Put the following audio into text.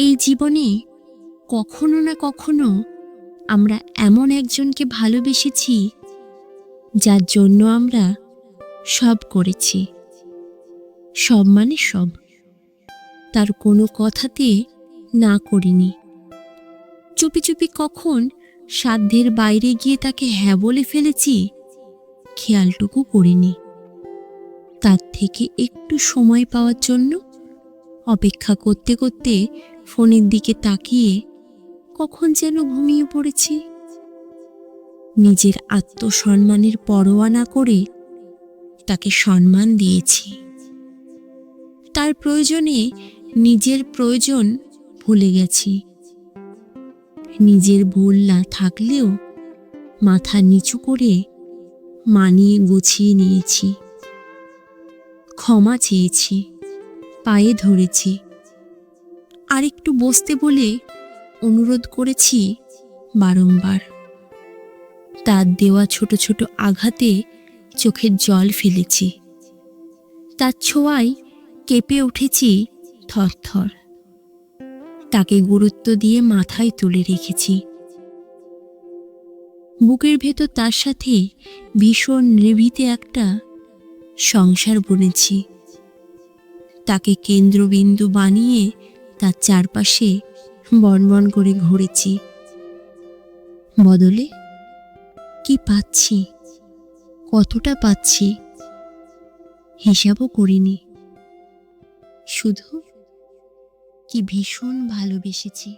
এই জীবনে কখনো না কখনো আমরা এমন একজনকে ভালোবেসেছি যার জন্য আমরা সব করেছি। সব মানে সব। তার কোনো কথাতে না করিনি। চুপি চুপি কখন সাধ্যের বাইরে গিয়ে তাকে হ্যাঁ বলে ফেলেছি, খেয়ালটুকু করিনি। তার থেকে একটু সময় পাওয়ার জন্য অপেক্ষা করতে করতে ফোনের দিকে তাকিয়ে কখন যেন ঘুমিয়ে পড়েছি। নিজের আত্মসম্মানের পরোয়া না করে তাকে সম্মান দিয়েছি। তার প্রয়োজনে নিজের প্রয়োজন ভুলে গেছি। নিজের ভুল না থাকলেও মাথা নিচু করে মানিয়ে গুছিয়ে নিয়েছি। ক্ষমা চেয়েছি। পায়ে ধরেছি। আর একটু বসতে বলে অনুরোধ করেছি বারংবার। তার দেওয়া ছোট ছোট আঘাতে চোখের জল ফেলেছি। তার ছোঁয়ায় কেঁপে উঠেছি থরথর। তাকে গুরুত্ব দিয়ে মাথায় তুলে রেখেছি। বুকের ভেতর তার সাথে ভীষণ নির্ভীতে একটা সংসার বুনেছি। তাকে কেন্দ্রবিন্দু বানিয়ে তার চারপাশে বনবন করে ঘুরেছি। বদলে কি পাচ্ছি? কতটা পাচ্ছি? হিসাবও করিনি। শুধু কি ভীষণ ভালোবেসেছি।